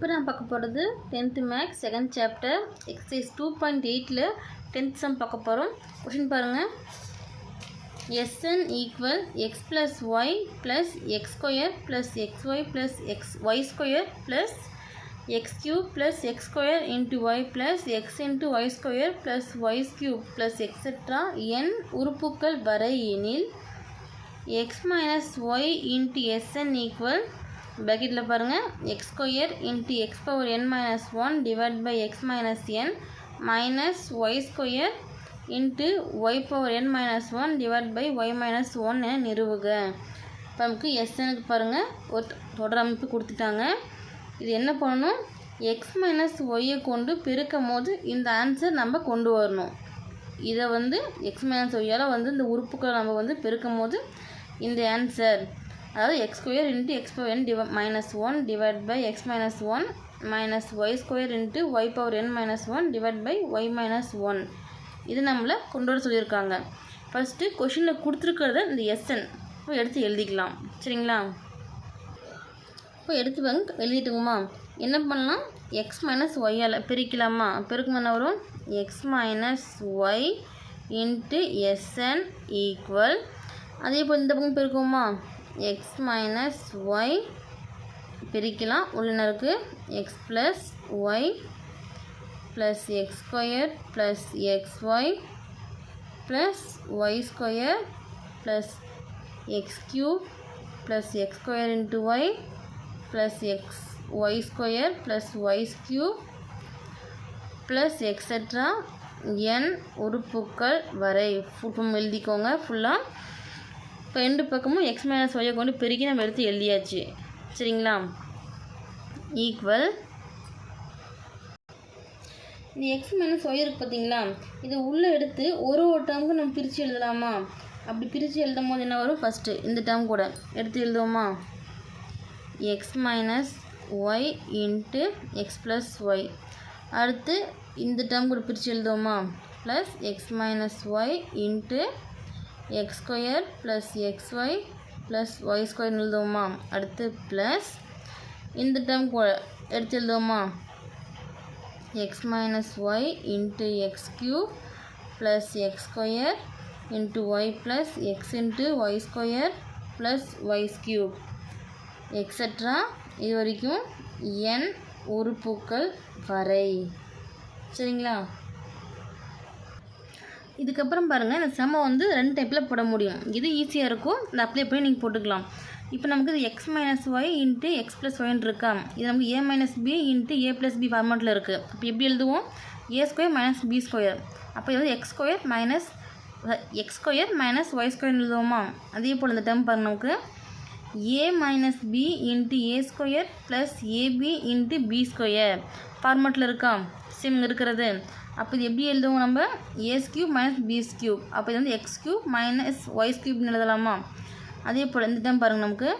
இப்போ நான் பார்க்க போகிறது tenth maths second chapter exercise two point எயிட்டில் டென்த் சம் பார்க்க போகிறோம். கொஷின் பாருங்கள் S N equal X plus Y plus X square plus X Y plus X Y square plus X cube plus X square into Y plus X into Y square plus Y cube plus extra N உறுப்புக்கள் வரை எனில் X minus Y into S N equal பேக்கெட்டில் பாருங்கள் X square into X power N minus one divide by X minus N minus Y square into Y power N minus one divide by Y minus one என நிறுவுக. இப்போ நமக்கு எஸ்எனுக்கு பாருங்கள் ஒரு தொடர் அமைப்பு கொடுத்துட்டாங்க. இது என்ன பண்ணணும்? எக்ஸ் மைனஸ் ஒய்யை கொண்டு பெருக்கும் போது இந்த ஆன்சர் நம்ம கொண்டு வரணும். இதை வந்து எக்ஸ் மைனஸ் ஒய்யால் வந்து இந்த உறுப்புக்களை நம்ம வந்து பெருக்கும் போது இந்த ஆன்சர் அதாவது X square into X power N divide minus one divide by X minus one minus Y square into Y power N minus one divide by Y minus one இது நம்மளை கொண்டு வர சொல்லியிருக்காங்க. ஃபஸ்ட்டு கொஷினில் கொடுத்துருக்கிறத இந்த எஸ்என் இப்போ எடுத்து எழுதிக்கலாம். சரிங்களா? இப்போ எடுத்து வாங்க எழுதிட்டுங்கம்மா. என்ன பண்ணலாம்? எக்ஸ் மைனஸ் ஒய்யால் பிரிக்கலாமா? பெருக்கும் என்ன வரும்? X minus Y into S N equal அதே போல் இந்த பக்கம் பெருக்குமா எக்ஸ் மைனஸ் ஒய் பிரிக்கலாம். உள்ள X plus Y plus X square plus X Y plus Y square plus X cube plus X square into Y plus X Y square plus Y cube plus extra N உறுப்புக்கள் வரை. ஃபுல்லும் எழுதிக்கோங்க. ஃபுல்லாக இப்போ ரெண்டு பக்கமும் எக்ஸ் மைனஸ் ஒய்யை கொண்டு பெருக்கி நம்ம எடுத்து எழுதியாச்சு. சரிங்களா? ஈக்குவல் இது எக்ஸ் மைனஸ் ஒய் இருக்குது பார்த்தீங்களா? இதை உள்ளே எடுத்து ஒரு ஒரு டேர்முக்கு நம்ம பிரித்து எழுதலாமா? அப்படி பிரித்து எழுதும் போது என்ன வரும்? ஃபஸ்ட்டு இந்த டேர்ம் கூட எடுத்து எழுதுவோமா? X minus Y into X plus Y அடுத்து இந்த டேர்ம் கூட பிரித்து எழுதுவோமா? Plus X minus Y into X square plus X Y plus Y square எழுதுவோமா? அடுத்து ப்ளஸ் இந்த டேர்ம் எடுத்து எழுதுவோமா? X minus Y into X cube plus X square into Y plus X into Y square plus Y cube extra இது வரைக்கும் என் உறுப்புக்கள் வரை. சரிங்களா? இதுக்கப்புறம் பாருங்கள் இந்த செம்ம வந்து ரெண்டு டைப்பில் போட முடியும். இது ஈஸியாக இருக்கும். இந்த அப்ளை பண்ணி நீங்கள் போட்டுக்கலாம். இப்போ நமக்கு இது X minus Y into X plus ஒய்ன்னு இருக்கா? இது நமக்கு A minus B into A plus B ஃபார்மேட்டில் இருக்குது அப்போ எப்படி எழுதுவோம்? A square minus B square அப்போ இது வந்து X square minus X square minus Y ஸ்கொயர்னு எழுதுவோமா? அதே போல் இந்த டேர்ம் பாருங்க நமக்கு. A minus B into A square plus A B into B square ஃபார்மேட்டில் இருக்கா? சிம் இருக்கிறது. அப்போ இது எப்படி எழுதுவோம் நம்ம? A's cube minus B's cube அப்போ இது வந்து எக்ஸ் கியூப் மைனஸ் ஒய்ஸ் கியூப்னு எழுதலாமா? அதே போல் இந்த டைம் பாருங்கள் நமக்கு.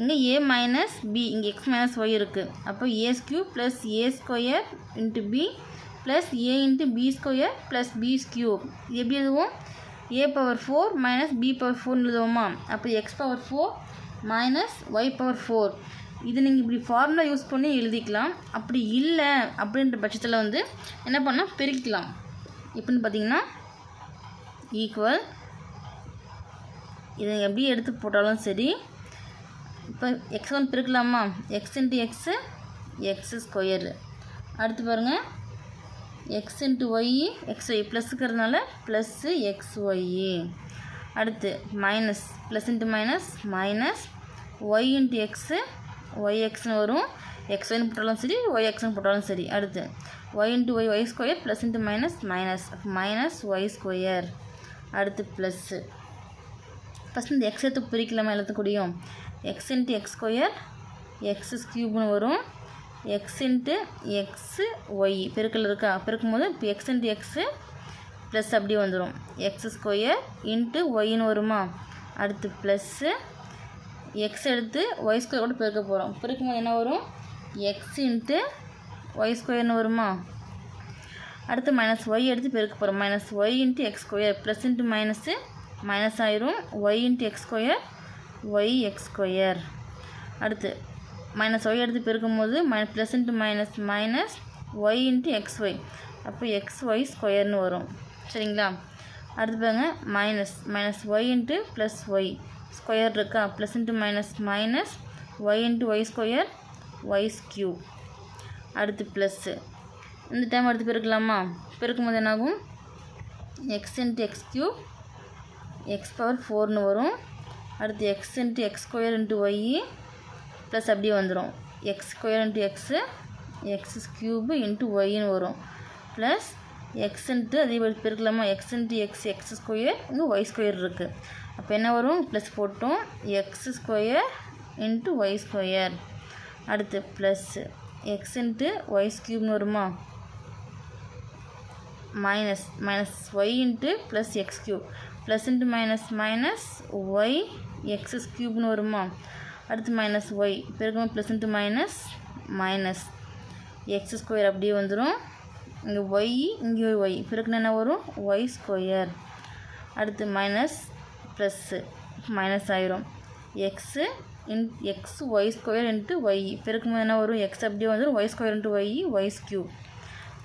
இங்கே ஏ மைனஸ் பி இங்கே எக்ஸ் மைனஸ் ஒய் இருக்குது அப்போ A's cube plus A square into B plus A into B square plus B cube இது எப்படி எழுதுவோம்? A power four minus B power ஃபோர்னு எழுதுவோமா? அப்போ X power four minus Y power four இது நீங்கள் இப்படி ஃபார்முலா யூஸ் பண்ணி எழுதிக்கலாம். அப்படி இல்லை அப்படின்ற பட்சத்தில் வந்து என்ன பண்ணால் பெருக்கிக்கலாம். எப்படின்னு பார்த்தீங்கன்னா ஈக்குவல் இதை எப்படி எடுத்து போட்டாலும் சரி. இப்போ X one பெருக்கலாமா? X into X X square அடுத்து பாருங்கள் X into Y X Y ப்ளஸ்ஸுக்கிறதுனால plus X Y அடுத்து minus plus into minus minus Y into X Y எக்ஸ்னு வரும் எக்ஸ் ஒய்னு போட்டாலும் சரி ஒய் எக்ஸ்னு போட்டாலும் சரி. அடுத்து Y into Y Y square plus into minus minus minus Y square அடுத்து ப்ளஸ்ஸு ஃபஸ்ட் இந்த எக்ஸ் எடுத்து பிரிக்கலாமா எல்லாத்துக்கூடியும் X into X square X க்யூப்னு வரும். எக்ஸ் இன்ட்டு எக்ஸு ஒய் பெருக்கல் இருக்கா? பெருக்கும் போது இப்போ எக்ஸ் இன்ட்டு எக்ஸு ப்ளஸ் அப்படியே வந்துடும் எக்ஸ் ஸ்கொயர் இன்ட்டு ஒய்னு வருமா? அடுத்து ப்ளஸ்ஸு எக்ஸ் எடுத்து ஒய் ஸ்கொயர் கூட பெருக்க போகிறோம் பெருக்கும் போது என்ன வரும்? எக்ஸ் இன்ட்டு ஒய் ஸ்கொயர்னு வருமா? அடுத்து மைனஸ் ஒய் எடுத்து பெருக்க போகிறோம் minus Y into X square plus into minus minus ஆயிரும். Y into X square Y X square அடுத்து மைனஸ் ஒய் எடுத்து பெருக்கும் போது minus plus into minus minus Y into X Y அப்போ எக்ஸ் ஒய் ஸ்கொயர்னு வரும். சரிங்களா? அடுத்து பாருங்க. Minus minus Y into plus Y square இருக்கா? Plus into minus minus Y into Y square Y's cube அடுத்து ப்ளஸ்ஸு இந்த டைம் அடுத்து பெருக்கலாமா? பெருக்கும் போது என்னாகும் X into X cube X power ஃபோர்னு வரும். அடுத்து X into X square into Y plus அப்படியே வந்துடும் X square into X X cube into ஒய்னு வரும். ப்ளஸ் எக்ஸ் இன்ட்டு அதே மாதிரி பெருக்கலாமா? X into X X square இங்கே ஒய் ஸ்கொயர் இருக்குது அப்போ என்ன வரும்? ப்ளஸ் போட்டோம். X square into Y square அடுத்து ப்ளஸ்ஸு எக்ஸ் இன்ட்டு ஒய் க்யூப்னு வருமா? Minus minus Y into plus X cube plus into minus minus Y X க்யூப்னு வருமா? அடுத்து minus Y பெருக்கமாக plus into minus minus X square அப்படியே வந்துடும் இங்கே Y இங்கே Y பெருக்குனா என்ன வரும்? ஒய் ஸ்கொயர் அடுத்து மைனஸ் ப்ளஸ்ஸு மைனஸ் ஆயிரும். X in X Y square into Y பெருக்கும்போது என்ன வரும்? எக்ஸ் அப்படியே வந்துடும் Y square into Y Y's cube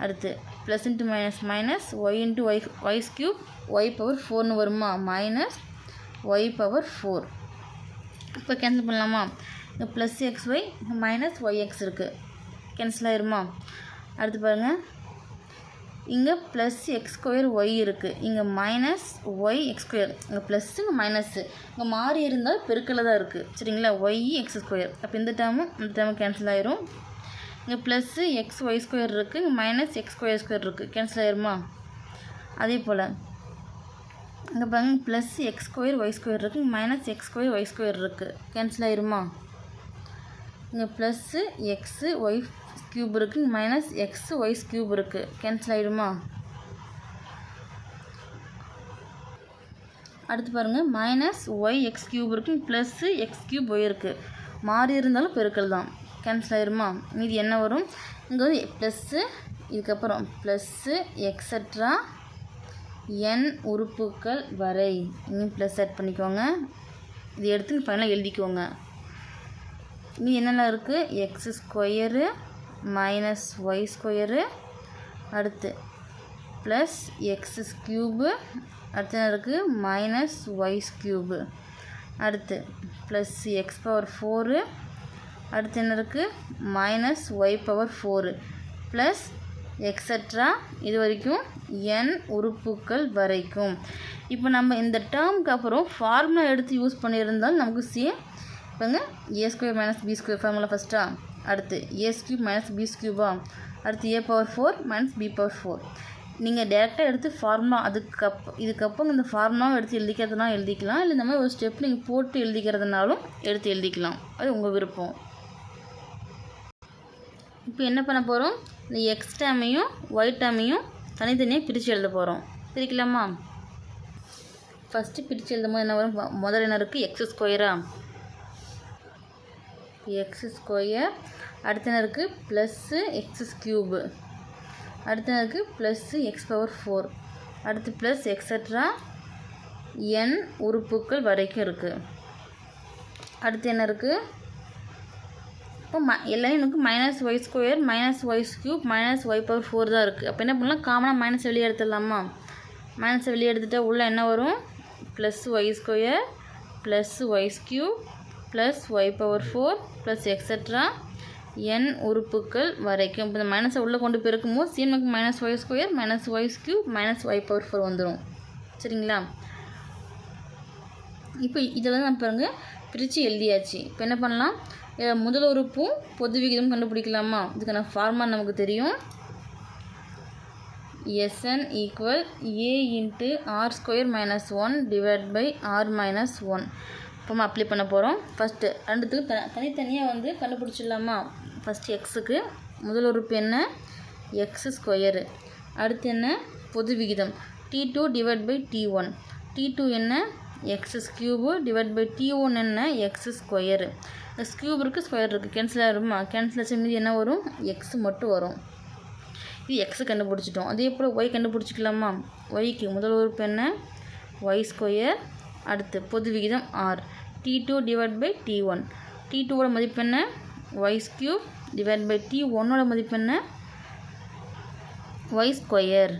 அடுத்து plus into minus minus Y into Y Y's cube Y power ஃபோர்னு வருமா? மைனஸ் ஒய் பவர் ஃபோர் இப்போ கேன்சல் பண்ணலாமா? இங்கே plus X Y minus Y X இருக்குது கேன்சல் ஆயிருமா? அடுத்து பாருங்கள் இங்கே ப்ளஸ் எக்ஸ் ஸ்கொயர் ஒய் இருக்குது இங்கே மைனஸ் ஒய் எக்ஸ் ஸ்கொயர் இங்கே ப்ளஸ் இங்கே மைனஸ்ஸு இங்கே மாறி இருந்தால் பெருக்கில் தான் இருக்குது சரிங்களா? ஒய் எக்ஸ் ஸ்கொயர் அப்போ இந்த டேமும் இந்த டேமும் கேன்சல் ஆயிரும். இங்கே ப்ளஸ்ஸு எக்ஸ் ஒய் ஸ்கொயர் இருக்குது இங்கே மைனஸ் எக்ஸ் ஸ்கொயர் ஸ்கொயர் இருக்குது கேன்சல் ஆயிருமா? அதே போல். இங்கே பாருங்க plus X square Y square இருக்குது minus X square Y square இருக்குது கேன்சல் ஆயிருமா? இங்கே ப்ளஸ்ஸு எக்ஸு ஒய் க்யூப் இருக்குது மைனஸ் எக்ஸ் ஒய்ஸ் க்யூப் இருக்குது கேன்சல் ஆகிடுமா அடுத்து பாருங்கள் மைனஸ் ஒய் எக்ஸ் க்யூப் இருக்குது ப்ளஸ்ஸு எக்ஸ் கியூப் ஒய் இருக்குது மாறி இருந்தாலும் பெருக்கல் தான். கேன்சல் ஆயிருமா மீதி என்ன வரும்? இங்கே வந்து ப்ளஸ்ஸு இதுக்கப்புறம் ப்ளஸ்ஸு எக்ஸட்ரா என் உறுப்புக்கள் வரை. இன்னும் ப்ளஸ் ஆட் பண்ணிக்கோங்க. இது எடுத்து ஃபைனலாக எழுதிக்கோங்க. மீதி என்னெல்லாம் இருக்குது X square minus Y square அடுத்து ப்ளஸ் எக்ஸஸ் க்யூபு அடுத்து இருக்குது மைனஸ் ஒய்ஸ் க்யூபு அடுத்து ப்ளஸ் எக்ஸ் பவர் ஃபோரு அடுத்து என்ன இருக்குது minus Y power four plus extra இது வரைக்கும் என் உறுப்புக்கள் வரைக்கும். இப்போ நம்ம இந்த டேர்முக்கு அப்புறம் ஃபார்முலா எடுத்து யூஸ் பண்ணியிருந்தால் நமக்கு same இப்போங்க A square minus B square formula ஃபஸ்ட்டா அடுத்து ஏ ஸ்கியூப் மைனஸ் பி ஸ்கியூபா அடுத்து A power four minus B power four நீங்கள் டேரெக்டாக எடுத்து ஃபார்முலா அதுக்கப் இதுக்கப்புறம் இந்த ஃபார்முலாவை எடுத்து எழுதிக்கிறதுனா எழுதிக்கலாம். இல்லை இந்த மாதிரி ஒரு ஸ்டெப் நீங்கள் போட்டு எழுதிக்கிறதுனாலும் எடுத்து எழுதிக்கலாம். அது உங்கள் விருப்பம். இப்போ என்ன பண்ண போகிறோம் இந்த எக்ஸ் டேமையும் ஒய் டேமையும் தனித்தனியாக பிரித்து எழுத போகிறோம் பிரிக்கலாமா? ஃபஸ்ட்டு பிரித்து எழுதும் போது என்ன வரும்? முதல்ல என்ன இருக்குது எக்ஸ் ஸ்கொயரா எக்ஸ் ஸ்கொயர் அடுத்த இருக்குது ப்ளஸ்ஸு எக்ஸ் க்யூபு அடுத்த இருக்குது ப்ளஸ்ஸு எக்ஸ் பவர் ஃபோர் அடுத்து ப்ளஸ் எக்ஸட்ரா என் உறுப்புக்கள் வரைக்கும் இருக்குது அடுத்து என்ன இருக்குது இப்போ ம எல்லாமே எனக்கு minus y square minus y cube minus y power four தான் இருக்குது அப்போ என்ன பண்ணலாம்? காமனாக மைனஸ் வெளியே எடுத்துடலாமா? மைனஸ் வெளியே எடுத்துகிட்டா உள்ளே என்ன வரும்? Plus y square plus y cube plus y power four plus extra n உறுப்புகள் வரைக்கும். இப்போ இந்த மைனஸை உள்ளே கொண்டு பெருக்கும்போது சீனுக்கு minus y square minus y cube minus y power four வந்துடும் சரிங்களா? இப்போ இதில் தான் பாருங்க பிரித்து எழுதியாச்சு. இப்போ என்ன பண்ணலாம்? முதல் உறுப்பும் பொது விகிதமும் கண்டுபிடிக்கலாமா? இதுக்கான ஃபார்மா நமக்கு தெரியும். Sn equal a into r square minus one divide by r minus one நம்ம அப்ளை பண்ண போகிறோம் ஃபஸ்ட்டு ரெண்டுத்துக்கும் த தனித்தனியாக வந்து கண்டுபிடிச்சிடலாமா? ஃபஸ்ட்டு எக்ஸுக்கு முதல் உறுப்பு என்ன? எக்ஸ் ஸ்கொயரு அடுத்து என்ன? பொது விகிதம். T two divide by t one t two என்ன? X's cube divide by t one என்ன? எக்ஸ் ஸ்கொயரு ஸ்கியூப் இருக்குது ஸ்கொயர் இருக்குது கேன்சல் ஆகிருமா கேன்சல் ஆச்சு. மீதி என்ன வரும்? எக்ஸ் மட்டும் வரும். இது எக்ஸ் கண்டுபிடிச்சிட்டோம். அதே போல் ஒய் கண்டுபிடிச்சிக்கலாமா? ஒய்க்கு முதல் உறுப்பு என்ன? ஒய் ஸ்கொயர் அடுத்து பொது விகிதம் r t two divide by t one t டூவோட மதிப்பு என்ன? Y cube divide by t ஒன்னோட மதிப்பு என்ன? Y square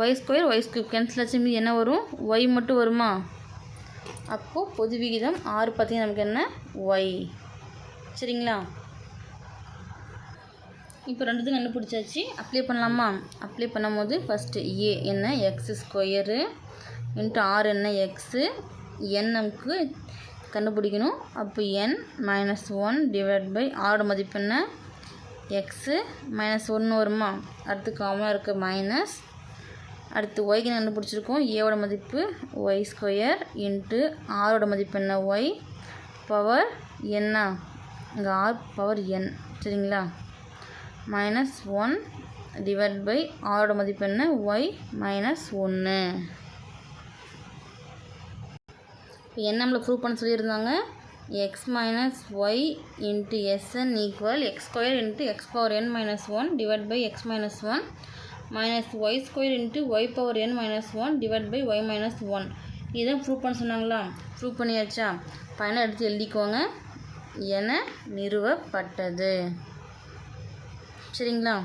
y square y square cancel ஆச்சு. என்ன வரும்? ஒய் மட்டும் வருமா? அப்போது பொது விகிதம் ஆறு பார்த்தீங்கன்னா நமக்கு என்ன? ஒய் சரிங்களா? இப்போ ரெண்டுத்தையும் கண்டுபிடிச்சாச்சு. அப்ளை பண்ணலாமா? அப்ளை பண்ணும்போது ஃபஸ்ட்டு ஏ என்ன? எக்ஸ் ஸ்கொயரு இன்ட்டு ஆர் என்ன? எக்ஸு என் நமக்கு கண்டுபிடிக்கணும். அப்போ n minus one divide by ஆரோட மதிப்பு என்ன? எக்ஸு மைனஸ் ஒன்று வருமா? அடுத்து காமனாக இருக்க மைனஸ் அடுத்து ஒய்க்கு கண்டுபிடிச்சிருக்கோம்? ஏவோட மதிப்பு ஒய் ஸ்கொயர் இன்ட்டு ஆரோட மதிப்பு என்ன? ஒய் பவர் என்ன இங்கே ஆர் பவர் என் சரிங்களா? மைனஸ் ஒன் டிவைட் பை ஆரோட மதிப்பு என்ன? ஒய் மைனஸ் ஒன்று இப்போ என்எம்மில் ப்ரூவ் பண்ண சொல்லியிருந்தாங்க? X minus y into Sn equal x square into x power n minus one divide by x minus one minus y square into y power n minus one divide by y minus one இதுதான் prove பண்ண சொன்னாங்களா? Prove பண்ணியாச்சா? பயனை எடுத்து எழுதிக்கோங்க. என நிறுவப்பட்டது. சரிங்களா?